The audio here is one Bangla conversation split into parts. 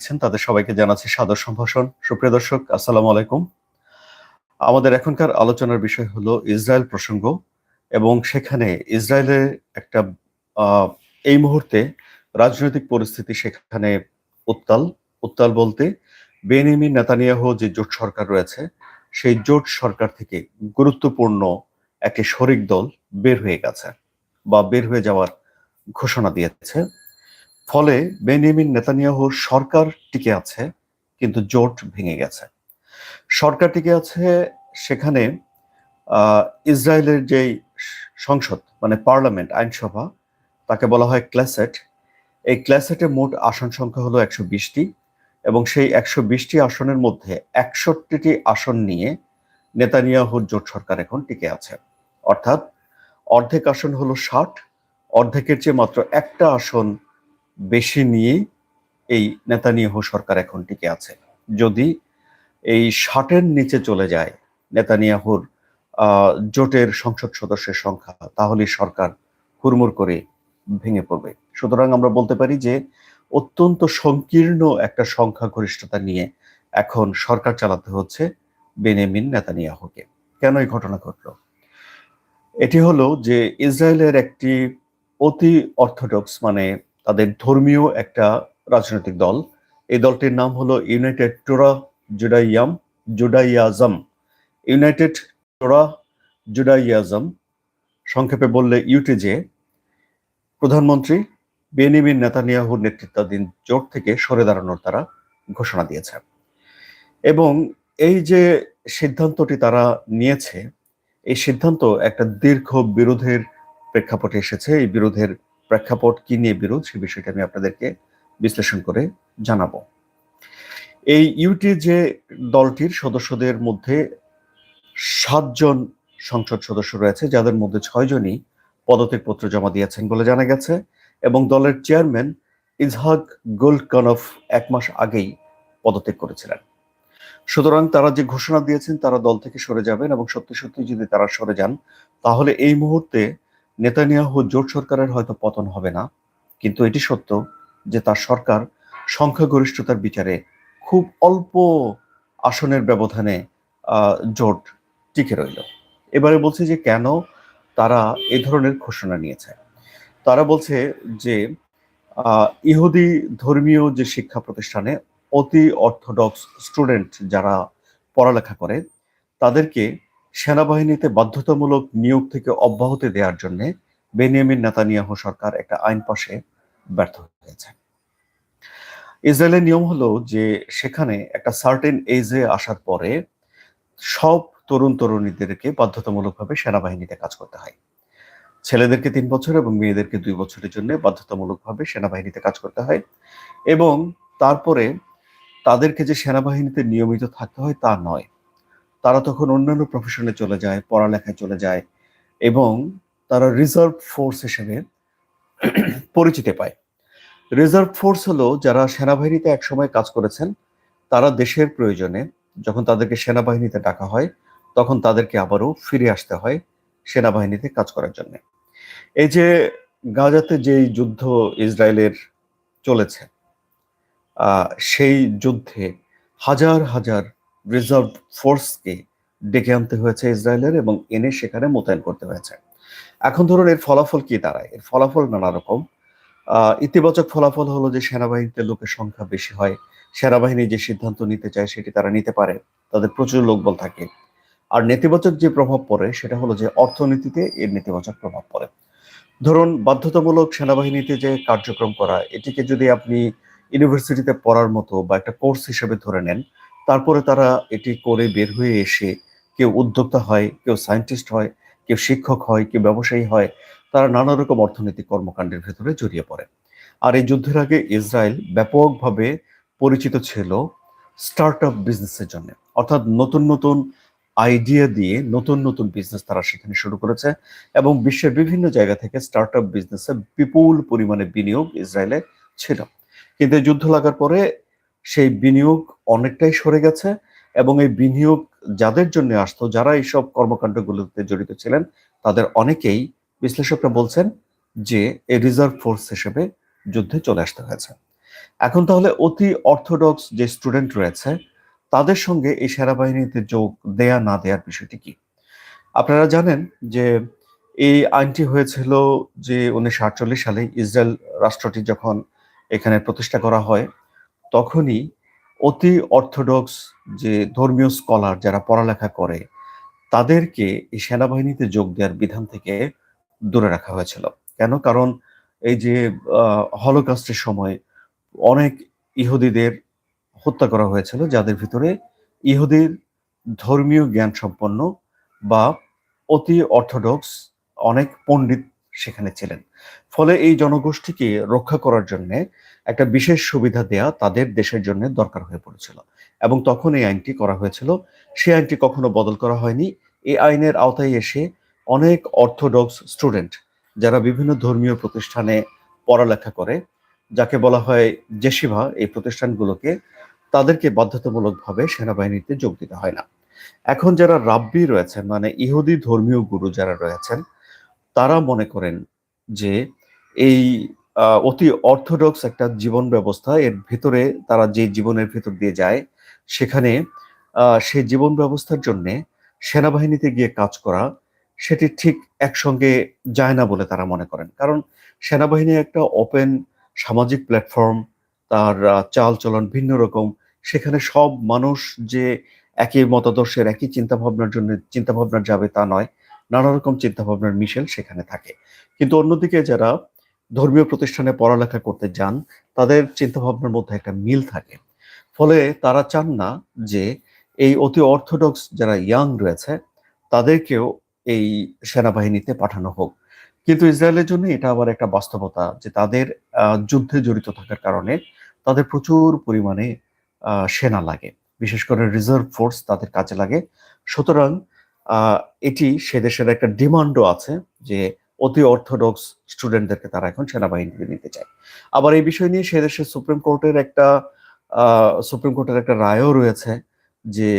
দেখছেন, তাদের সবাইকে জানাচ্ছি সাদর সম্ভাষণ। সুপ্রিয় দর্শক, আসসালামু আলাইকুম। আমাদের এখনকার আলোচনার বিষয় হলো ইসরায়েল প্রসঙ্গ এবং সেখানে ইসরায়েলের একটা এই মুহূর্তে রাজনৈতিক পরিস্থিতি সেখানে উত্তাল। উত্তাল বলতে বেনিমি নেতানিয়াহ যে জোট সরকার রয়েছে, সেই জোট সরকার থেকে গুরুত্বপূর্ণ একটি শরিক দল বের হয়ে গেছে বা বের হয়ে যাওয়ার ঘোষণা দিয়েছে। ফলে বেনিয়ামিন নেতানিয়াহুর সরকার টিকে আছে, কিন্তু জোট ভেঙে গেছে। সরকার টিকে আছে সেখানে ইসরায়েলের যে সংসদ মানে পার্লামেন্ট, আইনসভা, তাকে বলা হয় ক্লাসেট। এই ক্লাসেটে মোট আসন সংখ্যা হলো একশো বিশটি এবং সেই একশো বিশটি আসনের মধ্যে একষট্টিটি আসন নিয়ে নেতানিয়াহুর জোট সরকার এখন টিকে আছে। অর্থাৎ অর্ধেক আসন হলো ষাট, অর্ধেকের চেয়ে মাত্র একটা আসন বেশি নিয়ে এই নেতানিয়াহু সরকার এখন টিকে আছে। যদি এই ষাটের নিচে চলে যায় নেতানিয়াহুর জোটের সংসদ সদস্যের সংখ্যা, তাহলে সরকার হুড়মুড় করে ভেঙে পড়বে। সুতরাং আমরা বলতে পারি যে অত্যন্ত সংকীর্ণ একটা সংখ্যা সংখ্যাগরিষ্ঠতা নিয়ে এখন সরকার চালাতে হচ্ছে বেনেমিন নেতানিয়াহুকে। কেন এই ঘটনা ঘটলো? এটি হলো যে ইসরায়েলের একটি অতি অর্থোডক্স মানে তাদের ধর্মীয় একটা রাজনৈতিক দল। এই দলটির নাম হলো ইউনাইটেড টোরা জুডাইয়াম জুডাইয়াজম ইউনাইটেড টোরা জুডাইয়াজম সংক্ষেপে বললে ইউটিজে, প্রধানমন্ত্রী বেনিমিন নেতানিয়াহুর নেতৃত্বাধীন জোট থেকে সরে দাঁড়ানোর তারা ঘোষণা দিয়েছে। এবং এই যে সিদ্ধান্তটি তারা নিয়েছে, এই সিদ্ধান্ত একটা দীর্ঘ বিরোধের প্রেক্ষাপটে এসেছে। এই বিরোধের প্রেক্ষাপট কি নিয়ে বিরোধ, সে বিষয়টা আমি আপনাদেরকে বিশ্লেষণ করে জানাব। এই ইউটি যে দলটির সদস্যদের মধ্যে সাতজন সংসদ সদস্য রয়েছে, যাদের মধ্যে ছয়জনই পদত্যাগপত্র জমা দিয়েছেন বলে জানা গেছে এবং দলের চেয়ারম্যান ইজহাক গোল্ডকনফ এক মাস আগেই পদত্যাগ করেছিলেন। সুতরাং তারা যে ঘোষণা দিয়েছেন, তারা দল থেকে সরে যাবেন এবং সত্যি সত্যি যদি তারা সরে যান, তাহলে এই মুহূর্তে নেতানিয়াহু জোট সরকারের হয়তো পতন হবে না, কিন্তু এটি সত্য যে তার সরকার সংখ্যাগরিষ্ঠতার বিচারে খুব অল্প আসনের ব্যবধানে জোট টিকে রইল। এবারে বলছে যে কেন তারা এ ধরনের ঘোষণা নিয়েছে? তারা বলছে যে ইহুদি ধর্মীয় যে শিক্ষা প্রতিষ্ঠানে অতি অর্থোডক্স স্টুডেন্ট যারা পড়ালেখা করে, তাদেরকে সেনাবাহিনীতে বাধ্যতামূলক নিয়োগ থেকে অব্যাহতি দেওয়ার জন্য বেনিয়ামিন নেতানিয়াহু সরকার একটা আইন পাশে ব্যর্থ হয়েছে। ইসরায়েলের নিয়ম হলো যে সেখানে একটা সার্টেন এজে আসার পরে সব তরুণ তরুণীদেরকে বাধ্যতামূলকভাবে সেনাবাহিনীতে কাজ করতে হয়। ছেলেদেরকে তিন বছর এবং মেয়েদেরকে দুই বছরের জন্য বাধ্যতামূলকভাবে সেনাবাহিনীতে কাজ করতে হয় এবং তারপরে তাদেরকে যে সেনাবাহিনীতে নিয়মিত থাকতে হয় তা নয়। তারা তখন অন্যান্য প্রফেশনে চলে যায়, পড়ালেখায় চলে যায় এবং তারা রিজার্ভ ফোর্স হিসেবে পরিচিতি পায়। রিজার্ভ ফোর্স হলো যারা সেনাবাহিনীতে একসময় কাজ করেছেন, তারা দেশের প্রয়োজনে যখন তাদেরকে সেনাবাহিনীতে ডাকা হয়, তখন তাদেরকে আবারও ফিরে আসতে হয় সেনাবাহিনীতে কাজ করার জন্য। এই যে গাজাতে যেই যুদ্ধ ইসরায়েলের চলেছে সেই যুদ্ধে হাজার হাজার রিজার্ভ ফোর্সকে ডেকে আনতে হয়েছে ইসরায়েলের এবং এনে সেখানে মোতায়েন করতে হয়েছে। এখন ধরুন এর ফলাফল কি দাঁড়ায়? এর ফলাফল নানা রকম। ইতিবাচক ফলাফল হলো যে সেনাবাহিনীতে লোকের সংখ্যা বেশি হয়। সেনাবাহিনী যে সিদ্ধান্ত নিতে চায় সেটি তারা নিতে পারে। তাদের প্রচুর লোকবল থাকে। আর নেতিবাচক যে প্রভাব পড়ে সেটা হলো যে অর্থনীতিতে এর নেতিবাচক প্রভাব পড়ে। ধরুন বাধ্যতামূলক সেনাবাহিনীতে যে কার্যক্রম করা, এটিকে যদি আপনি ইউনিভার্সিটিতে পড়ার মতো বা একটা কোর্স হিসেবে ধরে নেন তারপরে তারা এটি করে বের হয়ে এসে কেউ উদ্যোক্তা হয়, কেউ সায়েন্টিস্ট হয়, কেউ শিক্ষক হয়, কেউ ব্যবসায়ী হয়, তারা নানা রকম অর্থনৈতিক কর্মকাণ্ডের ভেতরে জড়িয়ে পড়ে। আর এই যুদ্ধের আগে ইসরায়েল ব্যাপকভাবে পরিচিত ছিল স্টার্ট আপ বিজনেসের জন্য। অর্থাৎ নতুন নতুন আইডিয়া দিয়ে নতুন নতুন বিজনেস তারা সেখানে শুরু করেছে এবং বিশ্বের বিভিন্ন জায়গা থেকে স্টার্ট আপ বিজনেসে বিপুল পরিমাণে বিনিয়োগ ইসরায়েলে ছিল। কিন্তু যুদ্ধ লাগার পরে সেই বিনিয়োগ অনেকটাই সরে গেছে এবং এই বিনিয়োগ যাদের জন্য আসতো, যারা এইসব কর্মকাণ্ডগুলোতে জড়িত ছিলেন, তাদের অনেকেই বিশ্লেষকরা বলছেন যে এই রিজার্ভ ফোর্স হিসেবে যুদ্ধে চলে আসতে হয়েছে। এখন তাহলে অতি অর্থোডক্স যে স্টুডেন্ট রয়েছে, তাদের সঙ্গে এই সেনাবাহিনীতে যোগ দেয়া না দেওয়ার বিষয়টি কি? আপনারা জানেন যে এই আইনটি হয়েছিল যে উনিশশো আটচল্লিশ সালে ইসরায়েল রাষ্ট্রটি যখন এখানে প্রতিষ্ঠা করা হয় তখনই অতি অর্থোডক্স যে ধর্মীয় স্কলার যারা পড়ালেখা করে, তাদেরকে এই সেনাবাহিনীতে যোগ দেওয়ার বিধান থেকে দূরে রাখা হয়েছিল। কেন? কারণ এই যে হলোকাস্টের সময় অনেক ইহুদিদের হত্যা করা হয়েছিল, যাদের ভিতরে ইহুদির ধর্মীয় জ্ঞান সম্পন্ন বা অতি অর্থোডক্স অনেক পণ্ডিত সেখানে ছিলেন। ফলে এই জনগোষ্ঠীকে রক্ষা করার জন্য একটা বিশেষ সুবিধা দেয়া তাদের দেশের জন্য দরকার হয়ে পড়েছিল। এবং তখন এই আইনটি করা হয়েছিল। সেই আইনটি কখনো বদল করা হয়নি। এই আইনের আওতায় এসে অনেক অর্থোডক্স স্টুডেন্ট যারা বিভিন্ন ধর্মীয় প্রতিষ্ঠানে পড়ালেখা করে, যাকে বলা হয় জেসিভা এই প্রতিষ্ঠানগুলোকে, তাদেরকে বাধ্যতামূলকভাবে সেনাবাহিনীতে যোগ দিতে হয় না। এখন যারা রাব্বি রয়েছেন মানে ইহুদি ধর্মীয় গুরু যারা রয়েছেন, তারা মনে করেন যে এই অতি অর্থোডক্স একটা জীবন ব্যবস্থা, এর ভেতরে তারা যে জীবনের ভেতর দিয়ে যায়, সেখানে সে জীবন ব্যবস্থার জন্য সেনাবাহিনীতে গিয়ে কাজ করা, সেটি ঠিক একসঙ্গে যায় না বলে তারা মনে করেন। কারণ সেনাবাহিনী একটা ওপেন সামাজিক প্ল্যাটফর্ম তার চাল চলন ভিন্ন রকম, সেখানে সব মানুষ যে একই মতাদর্শের, একই চিন্তা ভাবনার জন্য চিন্তা ভাবনার যাবে তা নয়, নানা রকম চিন্তা ভাবনার মিশেল সেখানে থাকে। কিন্তু অন্যদিকে যারা ধর্মীয় প্রতিষ্ঠানে পড়ালেখা করতে যান, তাদের চিন্তা ভাবনার মধ্যে একটা মিল থাকে। ফলে তারা চান না যে এই অতি অর্থোডক্স যারা ইয়াং রয়েছে, তাদেরকেও এই সেনাবাহিনীতে পাঠানো হোক। কিন্তু ইসরায়েলের জন্য এটা আবার একটা বাস্তবতা যে তাদের যুদ্ধে জড়িত থাকার কারণে তাদের প্রচুর পরিমাণে সেনা লাগে। বিশেষ করে রিজার্ভ ফোর্স তাদের কাজে লাগে। সুতরাং এটি সে দেশের একটা ডিমান্ডও আছে যে অতি অর্থোডক্স স্টুডেন্টদেরকে তারা এখন সেনাবাহিনীতে নিতে চায়। আবার এই বিষয় নিয়ে সে দেশের সুপ্রিম কোর্টের একটা সুপ্রিম কোর্টের একটা রায়ও রয়েছে যে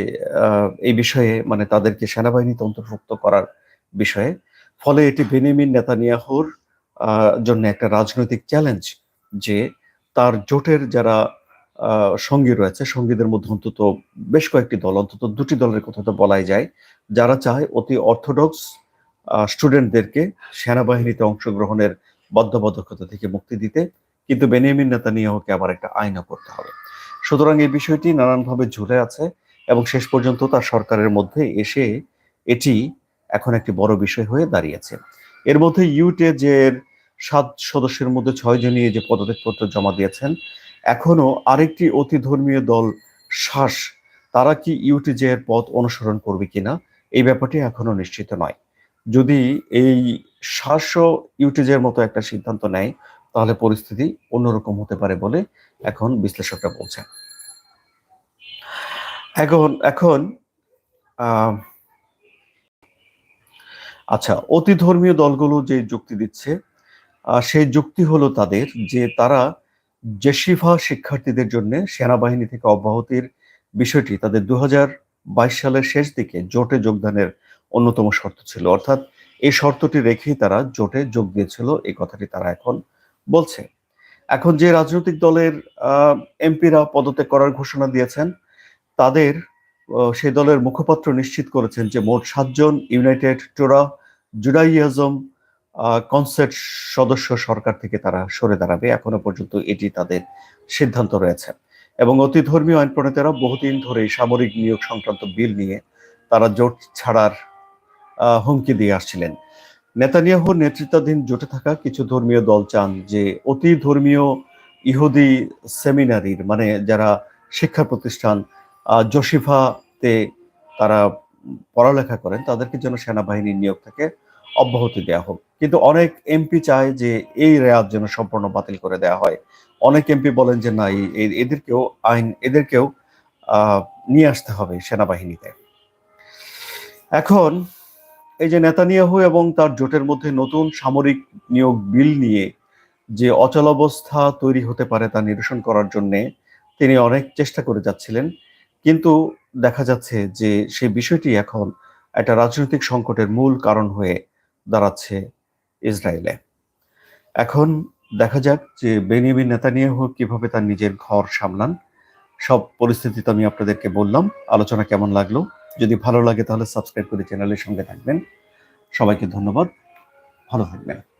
এই বিষয়ে মানে তাদেরকে সেনাবাহিনীতে অন্তর্ভুক্ত করার বিষয়ে। ফলে এটি বেনিমিন নেতানিয়াহুর জন্য একটা রাজনৈতিক চ্যালেঞ্জ যে, তার জোটের যারা সঙ্গী রয়েছে, সঙ্গীদের মধ্যে অন্তত বেশ কয়েকটি দল, অন্তত দুটি দলের কথা তো বলাই যায়, যারা চায় অতি অর্থোডক্স স্টুডেন্টদেরকে সেনাবাহিনীতে অংশগ্রহণের বদ্ধবদ্ধকতা থেকে মুক্তি দিতে, কিন্তু বেনিয়ামিন নেতা নেতানিয়াহুকে আবার একটা আইনও করতে হবে। সুতরাং এই বিষয়টি নানানভাবে ঝুলে আছে এবং শেষ পর্যন্ত তার সরকারের মধ্যে এসে এটি এখন একটি বড় বিষয় হয়ে দাঁড়িয়েছে। এর মধ্যে ইউটেজের সাত সদস্যের মধ্যে ছয় জনই যে পদত্যাগপত্র জমা দিয়েছেন এখনও আরেকটি অতি ধর্মীয় দল শ্বাস, তারা কি ইউটিজে এর পথ অনুসরণ করবে কিনা, এই ব্যাপারটি এখনও নিশ্চিত নয়। যদি এই শ্বাসও ইউটিজের মতো একটা সিদ্ধান্ত নেয়, তাহলে পরিস্থিতি অন্যরকম হতে পারে বলে এখন বিশ্লেষকরা বলছেন। এখন এখন আচ্ছা অতি ধর্মীয় দলগুলো যে যুক্তি দিচ্ছে সেই যুক্তি হলো তাদের যে তারা জেসিফা শিক্ষার্থীদের জন্য সেনাবাহিনী থেকে অব্যাহতির বিষয়টি তাদের দু হাজার বাইশ সালের শেষ দিকে জোটে যোগদানের অন্যতম শর্ত ছিল। অর্থাৎ এই শর্তটি রেখেই তারা জোটে যোগ দিয়েছিল, এই কথাটি তারা এখন বলছে। এখন যে রাজনৈতিক দলের এমপিরা পদত্যাগ করার ঘোষণা দিয়েছেন, তাদের সেই দলের মুখপাত্র নিশ্চিত করেছেন যে মোট সাতজন ইউনাইটেড টোরা জুডাইয়াজম কনসেপ্ট সদস্য সরকার থেকে তারা সরে দাঁড়াবে। এখনও পর্যন্ত এটি তাদের সিদ্ধান্ত রয়েছে। এবং অতি ধর্মীয় আইন প্রণেতারা বহুদিন ধরে সামরিক নিয়োগ সংক্রান্ত বিল নিয়ে তারা জোট ছাড়ার হুমকি দিয়ে আসছিলেন। নেতানিয়াহুর নেতৃত্বাধীন জোটে থাকা কিছু ধর্মীয় দল চান যে অতি ধর্মীয় ইহুদি সেমিনারির মানে যারা শিক্ষা প্রতিষ্ঠান জসিফাতে তারা পড়ালেখা করেন, তাদেরকে যেন সেনাবাহিনীর নিয়োগ থেকে অব্যাহতি দেওয়া হোক। কিন্তু অনেক এমপি চায় যে এই রেয়াত যেন সম্পূর্ণ বাতিল করে দেওয়া হয়। অনেক এমপি বলেন যে না এদেরকেও আইন, এদেরকেও নিয়ে আসতে হবে সেনাবাহিনীতে। এখন এই যে নেতানিয়াহু এবং তার জোটের মধ্যে নতুন সামরিক নিয়োগ বিল নিয়ে যে অচলাবস্থা তৈরি হতে পারে তা নিরসন করার জন্য তিনি অনেক চেষ্টা করে যাচ্ছিলেন। কিন্তু দেখা যাচ্ছে যে সেই বিষয়টি এখন একটা রাজনৈতিক সংকটের মূল কারণ হয়ে দাঁড়াচ্ছে ইসরায়েলে। এখন দেখা যাক যে বেনিয়ামিন নেতানিয়াহু কীভাবে তার নিজের ঘর সামলান। সব পরিস্থিতি তো আমি আপনাদেরকে বললাম। আলোচনা কেমন লাগল? যদি ভালো লাগে তাহলে সাবস্ক্রাইব করে চ্যানেলের সঙ্গে থাকবেন। সবাইকে ধন্যবাদ। ভালো থাকবেন।